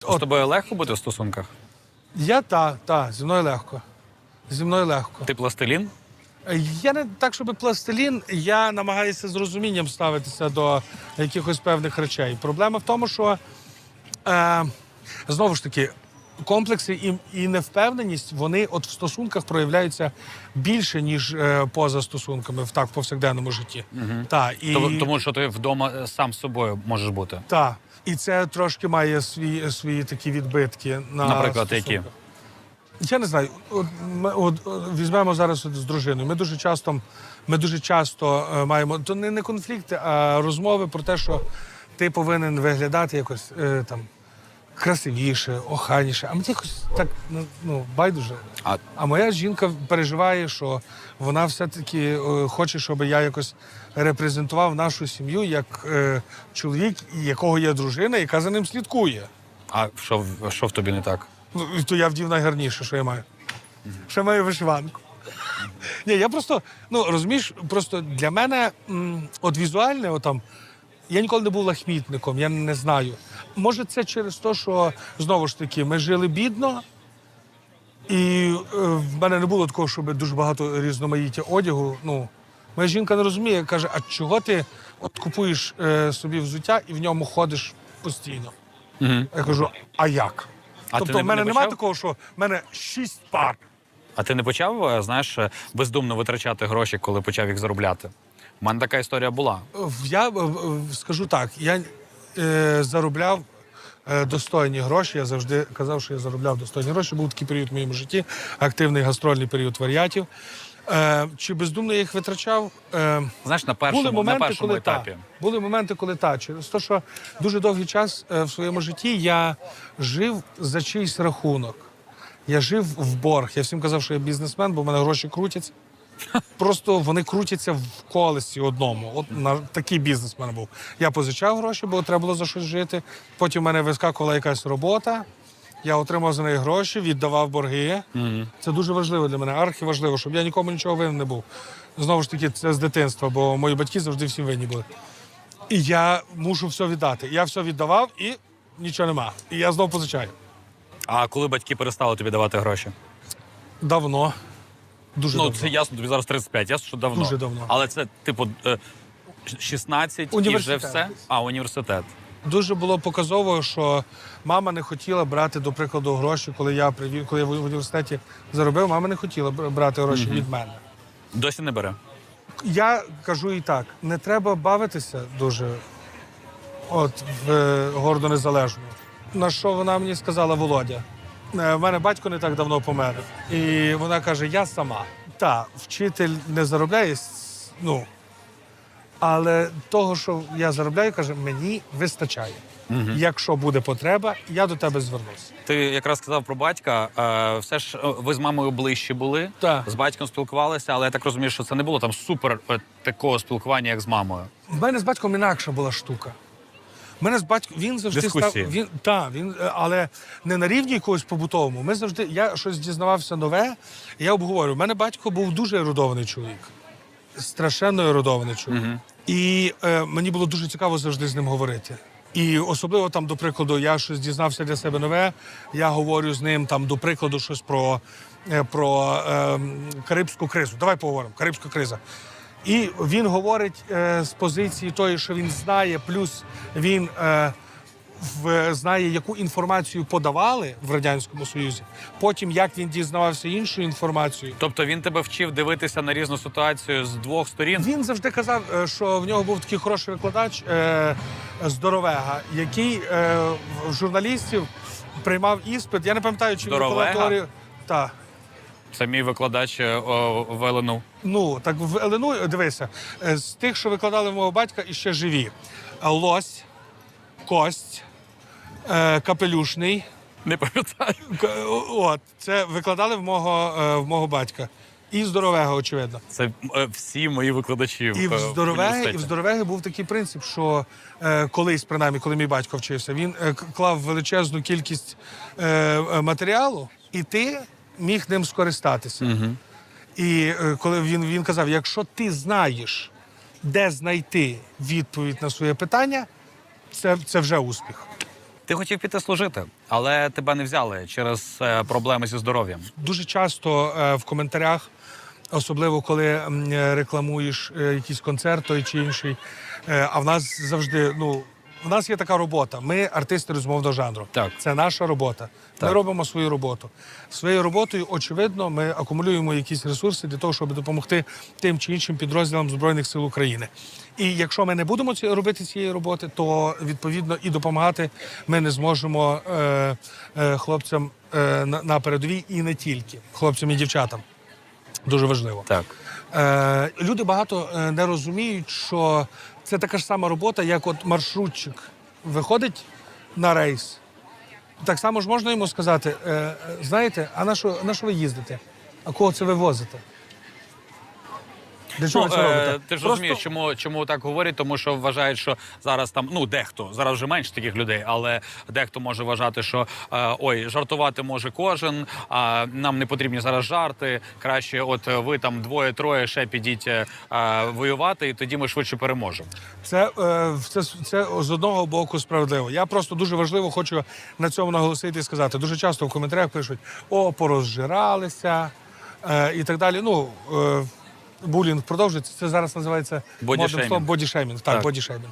З тобою легко бути в стосунках? Я та, та, зі мною легко. Зі мною легко. Ти пластилін? Я не так, щоб пластилін, я намагаюся з розумінням ставитися до якихось певних речей. Проблема в тому, що е, знову ж таки. Комплекси і, і невпевненість вони от в стосунках проявляються більше, ніж е, поза стосунками в так в повсякденному житті. Та, і, Тому, тому що ти вдома е, сам з собою можеш бути. та, і це трошки має свої, свої такі відбитки на Наприклад, які? Я не знаю. От, ми, от, от, візьмемо зараз от з дружиною. Ми дуже часто, ми дуже часто е, маємо то не, не конфлікти, а розмови про те, що ти повинен виглядати якось е, там красивіше, охайніше. А мені якось так ну, ну байдуже. А А моя жінка переживає, що вона все-таки е, хоче, щоб я якось репрезентував нашу сім'ю як е, чоловік, якого є дружина, яка за ним слідкує. а що, що в тобі не так? Ну, то я вдів найгарніше, що я маю. Що я маю вишиванку. Ні, я просто, ну розумієш, просто для мене м, от візуальне, отам, я ніколи не був лахмітником, я не знаю. Може, це через те, що знову ж таки ми жили бідно, і е, в мене не було такого, щоб дуже багато різноманіття одягу. Ну, моя жінка не розуміє, каже: а чого ти от купуєш е, собі взуття і в ньому ходиш постійно? Угу. Я кажу, а як? А тобто, в мене не немає почав? такого, що в мене шість пар. А ти не почав, е, знаєш, е, бездумно витрачати гроші, коли почав їх заробляти? У мене така історія була. Я скажу так, я е, заробляв е, достойні гроші. Я завжди казав, що я заробляв достойні гроші. Був такий період в моєму житті, активний гастрольний період варіатів. Е, чи бездумно я їх витрачав? Е, Знаєш, на першому, були моменти, на першому коли етапі. так. Були моменти, коли так. Через те, що дуже довгий час е, в своєму житті я жив за чийсь рахунок. Я жив в борг. Я всім казав, що я бізнесмен, бо в мене гроші крутяться. Просто вони крутяться в колесі одному. От на такий бізнес в мене був. Я позичав гроші, бо треба було за щось жити. Потім в мене вискакувала якась робота. Я отримав за неї гроші, віддавав борги. Це дуже важливо для мене. Архіважливо, щоб я нікому нічого винен не був. Знову ж таки, це з дитинства, бо мої батьки завжди всім винні були. І я мушу все віддати. Я все віддавав і нічого нема. І я знову позичаю. А коли батьки перестали тобі давати гроші? Давно. Дуже ну, давно. це ясно, тобі зараз 35, ясно, що давно. Дуже давно. Але це, типу, е, 16 і вже все? А, університет. Дуже було показово, що мама не хотіла брати, до прикладу, гроші, коли я привів, коли я в університеті заробив, мама не хотіла брати гроші від мене. Досі не бере. Я кажу і так: не треба бавитися дуже от в е, гордо незалежну. На що вона мені сказала Володя? Е, В мене батько не так давно помер. І вона каже: Я сама. Так, вчитель не заробляє, ну. Але того, що я заробляю, каже, мені вистачає. Якщо буде потреба, я до тебе звернуся. Ти якраз сказав про батька. Е, все ж е, ви з мамою ближче були, Так. з батьком спілкувалися, але я так розумію, що це не було там супер такого спілкування, як з мамою. У мене з батьком інакша була штука. У мене з батьком він завжди Дискусії. став. Він та він, е, але не на рівні якогось побутовому. Ми завжди я щось дізнавався нове. і Я обговорюю. У мене батько був дуже ерудований чоловік, страшенно ерудований чоловік. І е, мені було дуже цікаво завжди з ним говорити. І особливо там, до прикладу, я щось дізнався для себе нове. Я говорю з ним там, до прикладу, щось про, е, про е, Карибську кризу. Давай поговоримо. Карибська криза. І він говорить е, з позиції тої, що він знає, плюс він е, в, знає, яку інформацію подавали в Радянському Союзі. Потім як він дізнавався іншу інформацію. Тобто він тебе вчив дивитися на різну ситуацію з двох сторін. Він завжди казав, е, що в нього був такий хороший викладач е, здоровега, який е, журналістів приймав іспит. Я не пам'ятаю, чи він теорію. Так. Мій викладач е, о, в ЛНУ. Ну, так в Елену, дивися, е, з тих, що викладали мого батька, і ще живі. Лось, кость, е, капелюшний. Не пам'ятаю. От, це викладали в мого, в мого батька. І здоровего, очевидно. Це всі мої викладачі. І в здоровеги, і в здоровеги був такий принцип, що е, колись, принаймні, коли мій батько вчився, він е, клав величезну кількість е, матеріалу, і ти міг ним скористатися. І е, коли він, він казав: якщо ти знаєш, де знайти відповідь на своє питання, це, це вже успіх. Ти хотів піти служити, але тебе не взяли через е, проблеми зі здоров'ям. Дуже часто е, в коментарях, особливо коли рекламуєш якийсь концерт той чи інший. а в нас завжди, ну, в нас є така робота. Ми артисти розмовного жанру. Так. Це наша робота. Ми робимо свою роботу. Своєю роботою, очевидно, ми акумулюємо якісь ресурси для того, щоб допомогти тим чи іншим підрозділам Збройних сил України. І якщо ми не будемо ці- робити цієї роботи, то відповідно і допомагати ми не зможемо е, е, хлопцям е, на, на передовій і не тільки хлопцям і дівчатам. Дуже важливо. Так. Е, люди багато е, не розуміють, що це така ж сама робота, як от маршрутчик виходить на рейс. Так само ж можна йому сказати: е, знаєте, а на що, на що ви їздите? А кого це ви возите? Для чого Ну, це е, робите? ти ж Просто- розумієш, чому, чому так говорять, тому що вважають, що зараз там ну дехто зараз вже менше таких людей, але дехто може вважати, що е, ой, жартувати може кожен. А нам не потрібні зараз жарти. Краще, от е, ви там двоє-троє ще підіть е, е, воювати, і тоді ми швидше переможемо. Це, е, це, це з одного боку справедливо. Я просто дуже важливо хочу на цьому наголосити і сказати. Дуже часто в коментарях пишуть: о, порозжиралися е, і так далі. Ну, е, булінг продовжується. Це зараз називається Бодішеймінг. модним словом бодішеймінг. Так, Так. бодішеймінг.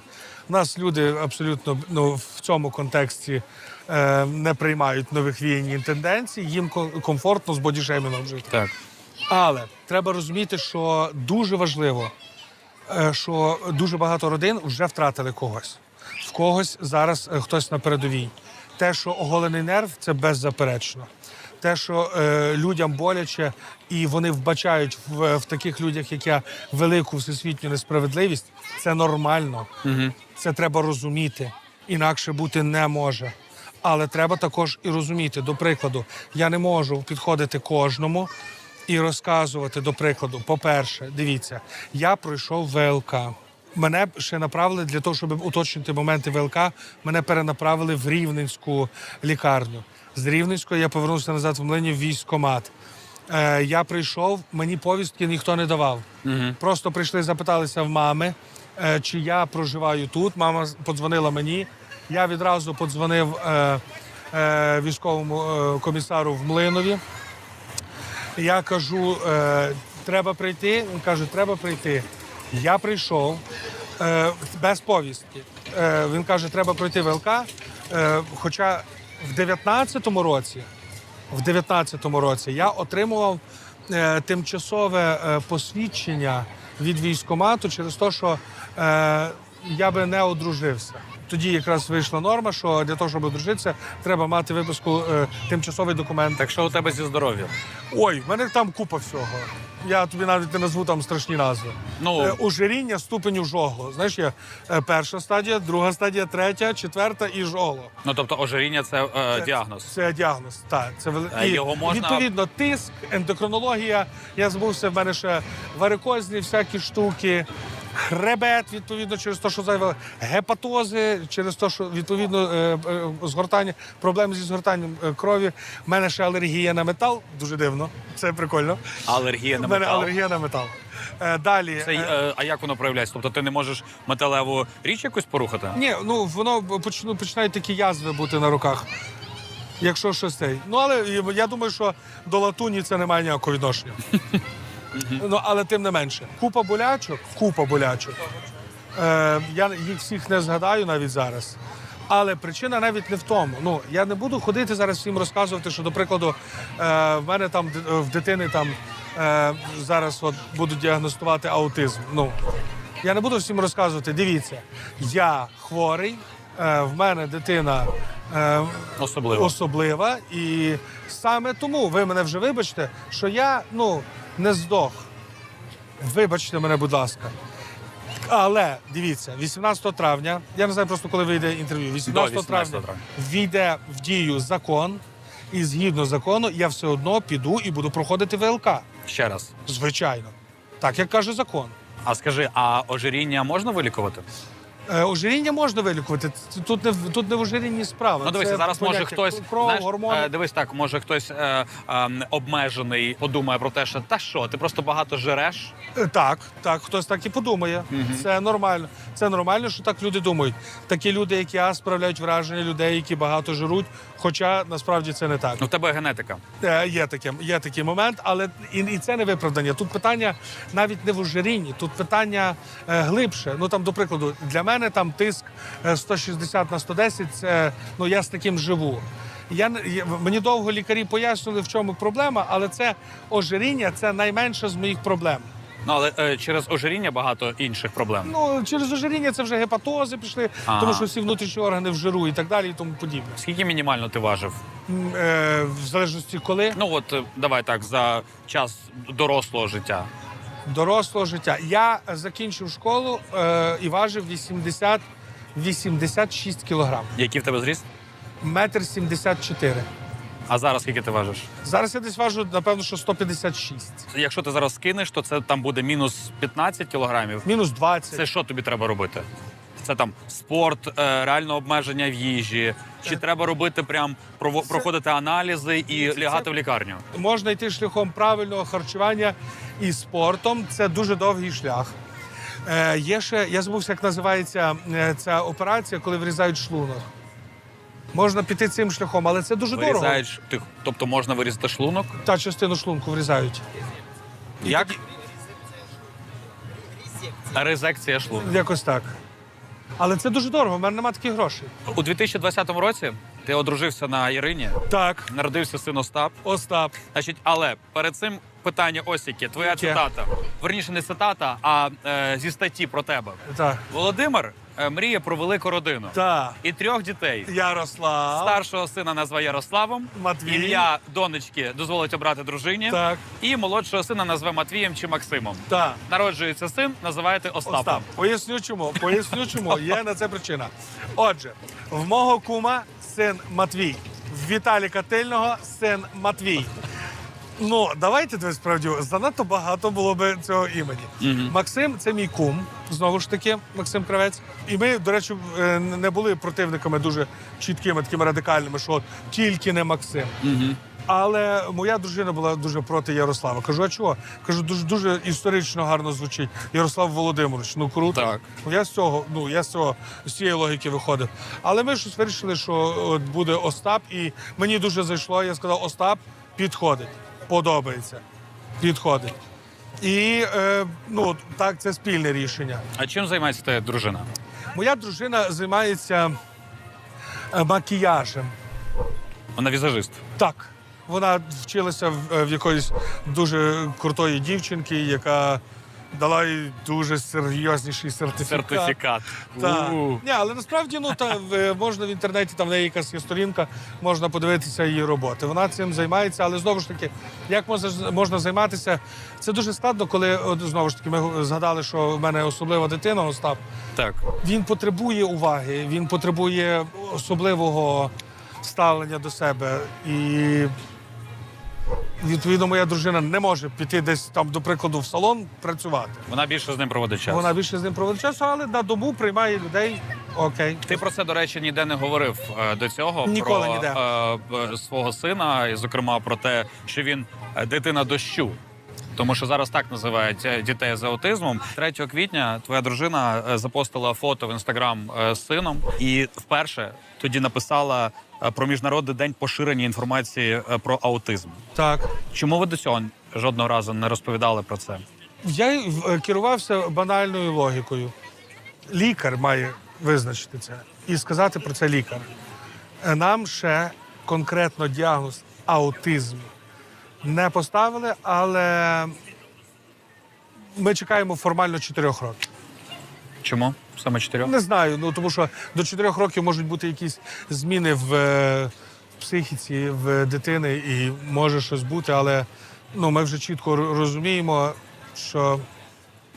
У нас люди абсолютно ну, в цьому контексті е, не приймають нових віянь і тенденцій. Їм комфортно з бодішеймінгом жити. Так. Але треба розуміти, що дуже важливо, е, що дуже багато родин вже втратили когось. В когось зараз е, хтось на передовій. Те, що оголений нерв, це беззаперечно. Те, що е, людям боляче, і вони вбачають в, в таких людях, як я, велику всесвітню несправедливість, це нормально. Угу. Це треба розуміти. Інакше бути не може. Але треба також і розуміти. До прикладу, я не можу підходити кожному і розказувати, до прикладу, по-перше, дивіться, я пройшов ВЛК. Мене ще направили для того, щоб уточнити моменти ВЛК. Мене перенаправили в Рівненську лікарню. З Рівненської я повернувся назад в млині в військкомат. Е, я прийшов, мені повістки ніхто не давав. Просто прийшли, запиталися в мами, е, чи я проживаю тут. Мама подзвонила мені. Я відразу подзвонив е, е, військовому е, комісару в Млинові. Я кажу, е, треба прийти. Він каже, треба прийти. Я прийшов е, без повістки. Е, він каже, треба пройти ВЛК. Е, хоча в 19-му році, в 19-му році я отримував е, тимчасове е, посвідчення від військкомату через те, що е, я би не одружився. Тоді якраз вийшла норма, що для того, щоб одружитися, треба мати випуску е, тимчасовий документ. Так що у тебе зі здоров'ям? Ой, в мене там купа всього. Я тобі навіть не назву там страшні назви. Ну. Е, ожиріння ступеню жогло. Знаєш, є е, перша стадія, друга стадія, третя, четверта і жогло. Ну тобто ожиріння це, е, діагноз. Це діагноз. Так, це вели... Його можна- Відповідно, тиск, ендокринологія. Я збувся в мене ще варикозні всякі штуки. Хребет, відповідно, через те, що зайве гепатози, через те, що відповідно е, е, згортання, проблеми зі згортанням е, крові. У мене ще алергія на метал. Дуже дивно. Це прикольно. Алергія на У мене алергія на метал. Далі. Це, а як воно проявляється? Тобто ти не можеш металеву річ якусь порухати? Ні, ну воно почну, починають такі язви бути на руках. Якщо щось цей. Ну але я думаю, що до латуні це не має ніякого відношення. ну, але тим не менше. Купа болячок, купа болячок. Е, я їх всіх не згадаю навіть зараз. Але причина навіть не в тому. Ну я не буду ходити зараз всім розказувати, що, до прикладу, е, в мене там в дитини там е, зараз от будуть діагностувати аутизм. Ну я не буду всім розказувати. Дивіться, я хворий, е, в мене дитина е, Особливо. особлива, і саме тому ви мене вже вибачте, що я ну не здох. Вибачте мене, будь ласка. Але дивіться, 18 травня, я не знаю просто коли вийде інтерв'ю. 18, 18 травня травня. війде в дію закон, і згідно закону я все одно піду і буду проходити ВЛК. Ще раз. Звичайно. Так як каже закон. А скажи, а ожиріння можна вилікувати? Е, Ожиріння можна вилікувати. Тут не в- тут не в ожирінні справа. Ну дивися, Це зараз може поняття хтось кров, знаєш, гормони. е, дивись так, може хтось е, е, обмежений подумає про те, що та що, ти просто багато жереш. Е, Так, так, хтось так і подумає. Це нормально. Це нормально, що так люди думають. Такі люди, як я, справляють враження людей, які багато жируть. Хоча насправді це не так. Ну в тебе генетика. Е, Є таке, є такий момент, але і, і це не виправдання. Тут питання навіть не в ожирінні, тут питання е, глибше. Ну там, до прикладу, для мене там тиск е, 160 на 110, це ну я з таким живу. Я, мені довго лікарі пояснювали, в чому проблема, але це ожиріння це найменша з моїх проблем. Ну але е, через ожиріння багато інших проблем. Ну через ожиріння це вже гепатози пішли, Ага. тому що всі внутрішні органи в жиру і так далі, і тому подібне. Скільки мінімально ти важив? Е, в залежності коли Ну от е, давай так за час дорослого життя. Дорослого життя. Я закінчив школу е, і важив 80, 86 кілограм. Який в тебе зріст? Метр 74. А зараз скільки ти важиш? Зараз я десь важу, напевно, що 156. Якщо ти зараз скинеш, то це там буде мінус 15 кілограмів. Мінус 20. Це що тобі треба робити? Це там спорт, е, реально обмеження в їжі. Чи треба робити прям проходити аналізи і лягати в лікарню? Можна йти шляхом правильного харчування і спортом. Це дуже довгий шлях. Е, є ще, я забувся, як називається е, ця операція, коли вирізають шлунок. Можна піти цим шляхом, але це дуже дорого. Ти, тобто можна вирізати шлунок. Та частину шлунку вирізають. Як? Резекція шлунку. Якось так. Але це дуже дорого, в мене немає таких грошей. У 2020 році ти одружився на Ірині, Так, народився син Остап. Остап. Значить, але перед цим питання ось яке. Твоя Яке? цитата. Верніше, не цитата, а е, зі статті про тебе. Так. Володимир е, мріє про велику родину Так. і трьох дітей. Ярослав. Старшого сина назве Ярославом, Матвій. ім'я донечки дозволить обрати дружині. Так. І молодшого сина назве Матвієм чи Максимом. Так. Народжується син, називаєте Остапом. Остап. Поясню чому. Поясню чому. Є на це причина. Отже, в мого кума син Матвій. В Віталіка Тильного син Матвій. Ну, давайте справді, занадто багато було би цього імені. Максим це мій кум, знову ж таки, Максим Кравець. І ми, до речі, е, не були противниками дуже чіткими, такими радикальними, що от тільки не Максим. Але моя дружина була дуже проти Ярослава. Кажу, а чого? Кажу, дуже дуже історично гарно звучить. Ярослав Володимирович, ну круто. Так. Ну, Я з цього, ну я з цього з цієї логіки виходив. Але ми щось вирішили, що от буде Остап, і мені дуже зайшло. Я сказав, Остап підходить, подобається, підходить. І е, ну так, це спільне рішення. А чим займається твоя дружина? Моя дружина займається е, макіяжем. Вона візажист. Так. Вона вчилася в, е, в якоїсь дуже крутої дівчинки, яка дала їй дуже серйозніший сертифікат. Сертифікат. Так. У. Ні, але насправді ну та в- можна в інтернеті, там в неї якась є сторінка, можна подивитися її роботи. Вона цим займається, але знову ж таки, як можна, можна займатися? Це дуже складно, коли от, знову ж таки ми згадали, що в мене особлива дитина, Остап. Так. Він потребує уваги, він потребує особливого ставлення до себе. І відповідно моя дружина не може піти десь там, до прикладу, в салон працювати. Вона більше з ним проводить час. Вона більше з ним проводить часу, але на дому приймає людей. Окей. Ти про це, до речі, ніде не говорив е, до цього Ніколи про ніде. е, свого сина, і, зокрема, про те, що він е, дитина дощу. Тому що зараз так називають е, дітей з аутизмом. 3 квітня твоя дружина е, запостила фото в інстаграм е, з сином і вперше тоді написала е, про міжнародний день поширення інформації е, про аутизм. Так. Чому ви до цього жодного разу не розповідали про це? Я е, керувався банальною логікою. Лікар має визначити це і сказати про це лікар. Е, Нам ще конкретно діагноз аутизм не поставили, але ми чекаємо формально 4 років. Чому саме чотирьох? Не знаю, ну тому що до чотирьох років можуть бути якісь зміни в, е, психіці в дитини, і може щось бути, але ну, ми вже чітко розуміємо, що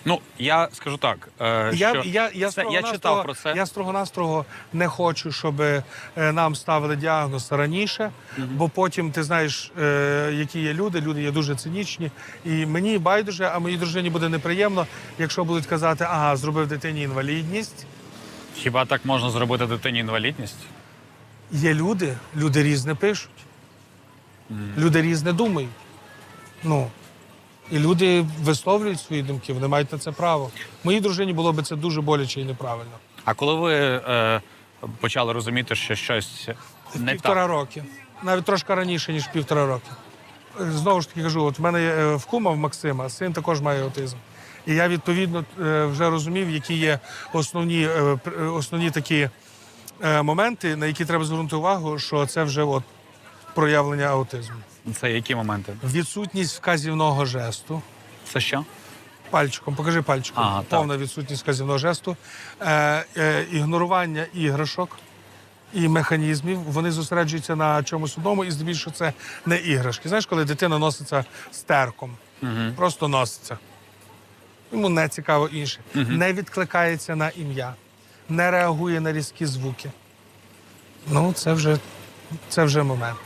Ну я скажу так. Е, Я, що я, я, це, я читав про це. Я строго-настрого не хочу, щоб е, нам ставили діагноз раніше, бо потім ти знаєш, е, які є люди. Люди є дуже цинічні. І мені байдуже, а моїй дружині буде неприємно, якщо будуть казати, ага, зробив дитині інвалідність. Хіба так можна зробити дитині інвалідність? Є люди, люди різне пишуть, люди різне думають. Ну, і люди висловлюють свої думки, вони мають на це право. Моїй дружині було би це дуже боляче і неправильно. А коли ви е, почали розуміти, що щось не півтора так? роки. Навіть трошки раніше, ніж півтора роки. Е, Знову ж таки кажу, от в мене є, е, в кума в Максима, син також має аутизм. І я відповідно е, вже розумів, які є основні, основні такі моменти, на які треба звернути увагу, що це вже от проявлення аутизму. Це які моменти? Відсутність вказівного жесту. Це що? Пальчиком, покажи пальчиком. Ага, так. Повна відсутність вказівного жесту, е, е, ігнорування іграшок і механізмів. Вони зосереджуються на чомусь одному, і здебільшого це не іграшки. Знаєш, коли дитина носиться стерком, просто носиться. Йому не цікаво інше. Не відкликається на ім'я, не реагує на різкі звуки. Ну, це вже, це вже момент.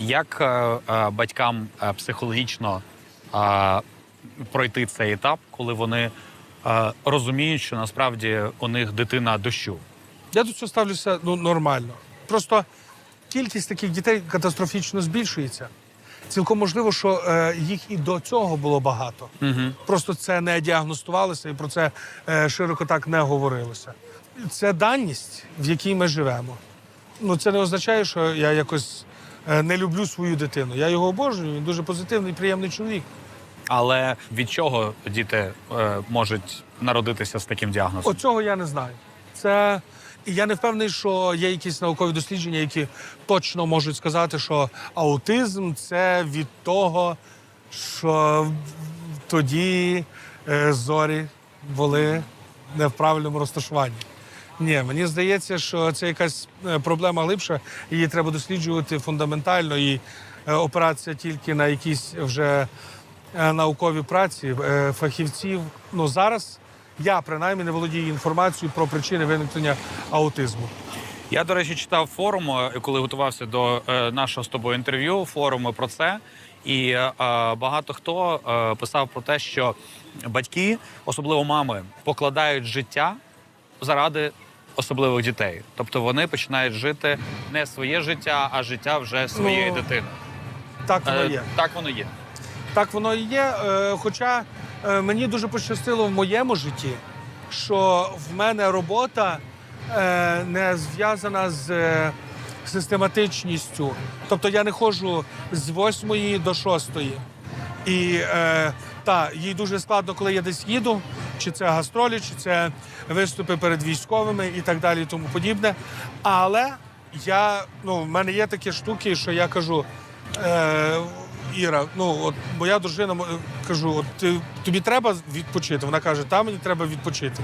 Як е, е, батькам е, психологічно пройти цей етап, коли вони розуміють, що насправді у них дитина дощу? Я до цього ставлюся ну, нормально. Просто кількість таких дітей катастрофічно збільшується. Цілком можливо, що е, їх і до цього було багато. Угу. Просто це не діагностувалося і про це е, широко так не говорилося. Це даність, в якій ми живемо. Ну, це не означає, що я якось не люблю свою дитину. Я його обожнюю, він дуже позитивний, приємний чоловік. Але від чого діти е, можуть народитися з таким діагнозом? Оцього я не знаю. Це і я не впевнений, що є якісь наукові дослідження, які точно можуть сказати, що аутизм це від того, що тоді е, зорі були не в правильному розташуванні. Ні, мені здається, що це якась е, проблема глибша, її треба досліджувати фундаментально, і е, опиратися тільки на якісь вже е, наукові праці фахівців. Ну зараз я принаймні не володію інформацією про причини виникнення аутизму. Я, до речі, читав форум, коли готувався до нашого з тобою інтерв'ю, форуми про це. І е, багато хто е, писав про те, що батьки, особливо мами, покладають життя заради особливих дітей. Тобто вони починають жити не своє життя, а життя вже своєї Ну, дитини. Так воно Е, є. Так воно є. Так воно і є. Е, Хоча е, мені дуже пощастило в моєму житті, що в мене робота е, не зв'язана з е, систематичністю. Тобто я не ходжу з 8 до 6. І е, та, їй дуже складно, коли я десь їду, чи це гастролі, чи це виступи перед військовими і так далі, тому подібне. Але я, ну, в мене є такі штуки, що я кажу. Е, Іра, ну от моя дружина м- кажу, от ти, тобі треба відпочити. Вона каже, та мені треба відпочити.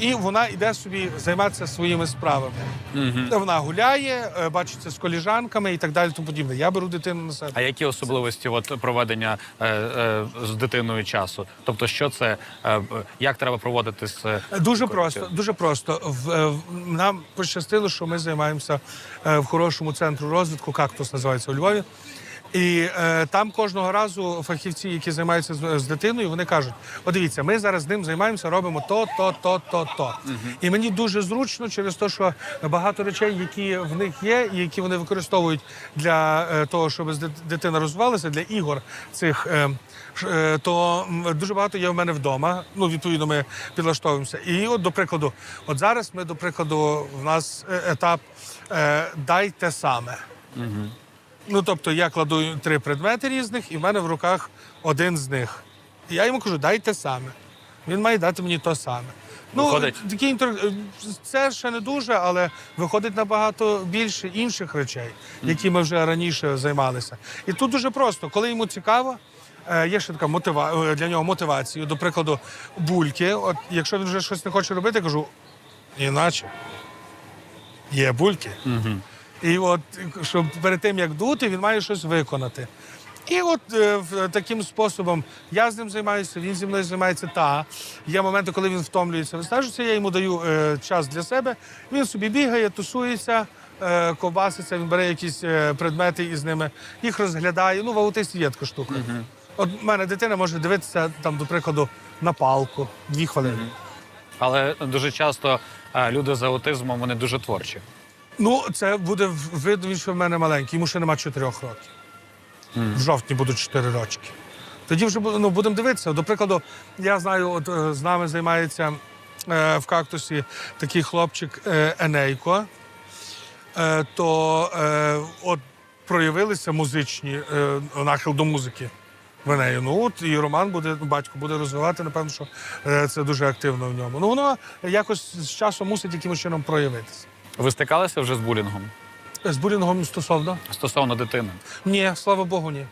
І вона йде собі займатися своїми справами. Угу. Вона гуляє, е, бачиться з коліжанками і так далі. Тому подібне. Я беру дитину на себе. А які особливості от, проведення е, е, з дитиною часу? Тобто, що це, е, як треба проводити з е, Дуже просто, дуже просто. В, е, в- нам пощастило, що ми займаємося е, в хорошому центру розвитку, кактус називається у Львові. І е, там кожного разу фахівці, які займаються з, з дитиною, вони кажуть: от дивіться, ми зараз з ним займаємося, робимо то, то, то, то, то. І мені дуже зручно через те, що багато речей, які в них є, і які вони використовують для е, того, щоб дитина розвивалася, для ігор цих. Е, е, то дуже багато є в мене вдома. Ну, відповідно, ми підлаштовуємося. І от, до прикладу, от зараз ми, до прикладу, в нас е, етап е, дай те саме. Ну, тобто я кладу три предмети різних, і в мене в руках один з них. І я йому кажу, дай те саме. Він має дати мені то саме. Виходить? Ну, такі інтер... Це ще не дуже, але виходить набагато більше інших речей, які ми вже раніше займалися. І тут дуже просто, коли йому цікаво, е, є ще така мотива... е, для нього мотивація. До прикладу, бульки. От якщо він вже щось не хоче робити, я кажу, іначе. Є бульки. І от щоб перед тим як дути, він має щось виконати. І от е, таким способом я з ним займаюся, він зі мною займається. Та є моменти, коли він втомлюється, виснажується, я йому даю е, час для себе. Він собі бігає, тусується, е, ковбаситься, він бере якісь е, предмети і з ними їх розглядає. Ну, в аутисті є така штука. От в мене дитина може дивитися, там, до прикладу, на палку дві хвилини. Але дуже часто е, люди з аутизмом вони дуже творчі. Ну, це буде видно, він що в мене маленький, йому ще нема чотирьох років. В жовтні будуть чотири рочки. Тоді вже ну, будемо дивитися. До прикладу, я знаю, от е, з нами займається е, в кактусі такий хлопчик е, Енейко. Е, то е, от проявилися музичні е, нахил до музики в Енеї. Ну от і Роман буде, батько буде розвивати, напевно, що е, це дуже активно в ньому. Ну воно якось з часом мусить якимось чином проявитися. Ви стикалися вже з булінгом З булінгом стосовно? стосовно дитини? Ні, слава Богу, ні.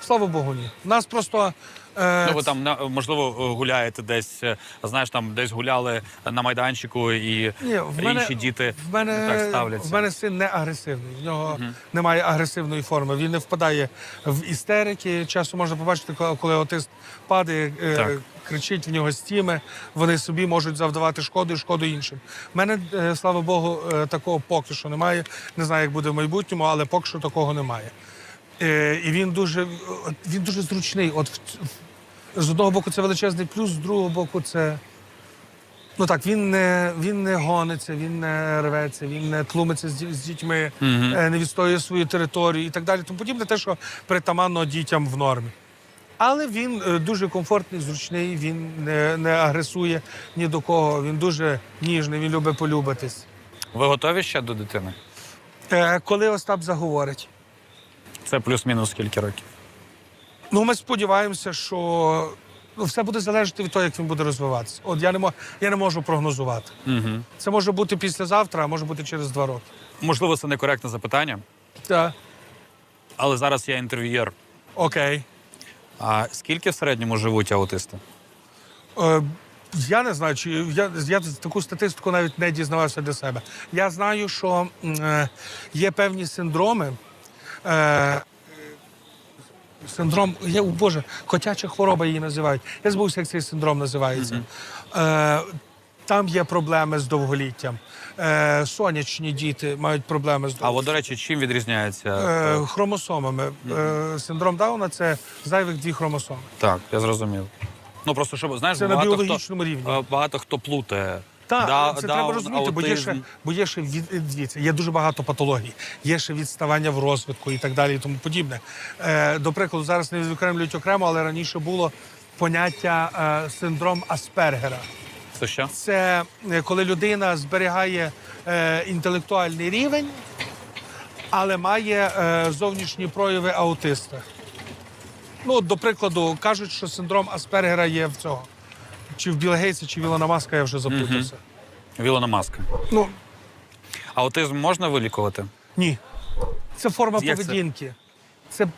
Слава Богу, ні. Нас просто. Е, Ну ви там можливо гуляєте десь, е, знаєш, там десь гуляли на майданчику і ні, в мене, інші діти в мене, так ставляться. В мене син не агресивний. В нього немає агресивної форми. Він не впадає в істерики. Часто можна побачити, коли- коли аутист падає, е, Так. Кричить в нього стіми. Вони собі можуть завдавати шкоду і шкоду іншим. У мене, е, слава Богу, е, такого поки що немає. Не знаю, як буде в майбутньому, але поки що такого немає. Е, і він дуже, він дуже зручний. От з одного боку це величезний плюс, з другого боку це. Ну так, він не, він не гониться, він не рветься, він не тлумиться з, з дітьми, е, не відстоює свою територію і так далі. Тому подібне те, що притаманно дітям в нормі. Але він е, дуже комфортний, зручний, він не, не агресує ні до кого, він дуже ніжний, він любить полюбитись. Ви готові ще до дитини? Е, коли Остап заговорить? Це плюс-мінус скільки років? Ну, ми сподіваємося, що ну, все буде залежати від того, як він буде розвиватися. От я не, мо- я не можу прогнозувати. Угу. Це може бути післязавтра, а може бути через два роки. Можливо, це некоректне запитання, Так. але зараз я інтерв'юєр. Окей. А скільки в середньому живуть аутисти? Е, я не знаю, чи я, я таку статистику навіть не дізнавався для себе. Я знаю, що е, є певні синдроми. Е, Синдром, я, о Боже, котяча хвороба її називають. Я збувся, як цей синдром називається. Е, там є проблеми з довголіттям. Е, сонячні діти мають проблеми з А довголіттям. от, до речі, чим відрізняється? Е, хромосомами. Е, синдром Дауна це зайвих дві хромосоми. Так, я зрозумів. Ну просто щоб знаєш, Це на багато біологічному хто, рівні. е, багато хто плутає. Так, Да- це даун, треба розуміти, бо є ще, аутизм. бо є ще від, дивіться, є дуже багато патологій, є ще відставання в розвитку і так далі, і тому подібне. Е, до прикладу, зараз не відокремлюють окремо, але раніше було поняття е, синдром Аспергера. Це що? Це е, коли людина зберігає е, інтелектуальний рівень, але має е, зовнішні прояви аутиста. Ну, до прикладу, кажуть, що синдром Аспергера є в цього. Чи в Біла Гейтса, чи в Ілона Маска, я вже заплутався. Вілона маска. Ну, Аутизм можна вилікувати? ні. Це форма Як поведінки. Це,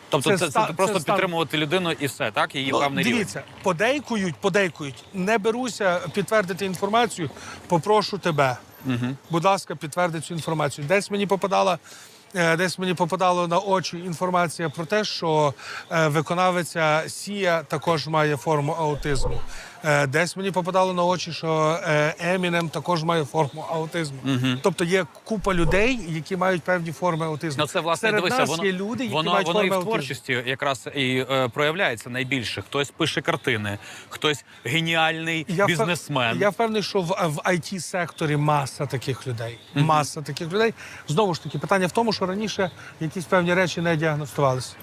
Тобто це, це, ста- просто стан- підтримувати людину і все, так? Її Ну, певний рівень. дивіться, подейкують, подейкують. Не беруся підтвердити інформацію. Попрошу тебе. Будь ласка, підтверди цю інформацію. Десь мені попадала. е, Десь мені попадало на очі інформація про те, що е, виконавиця Сія також має форму аутизму. Е, Десь мені попадало на очі, що е, Емінем також має форму аутизму. Тобто є купа людей, які мають певні форми аутизму. Ну це власне Серед дивися, нас воно, є люди, які воно, мають воно і форми в аутизму. творчості якраз і е, проявляється найбільше. Хтось пише картини, хтось геніальний Я впев- бізнесмен. Я впевнений, що в, в it секторі маса таких людей. Маса таких людей. Знову ж таки, питання в тому, що раніше якісь певні речі не діагностувалися.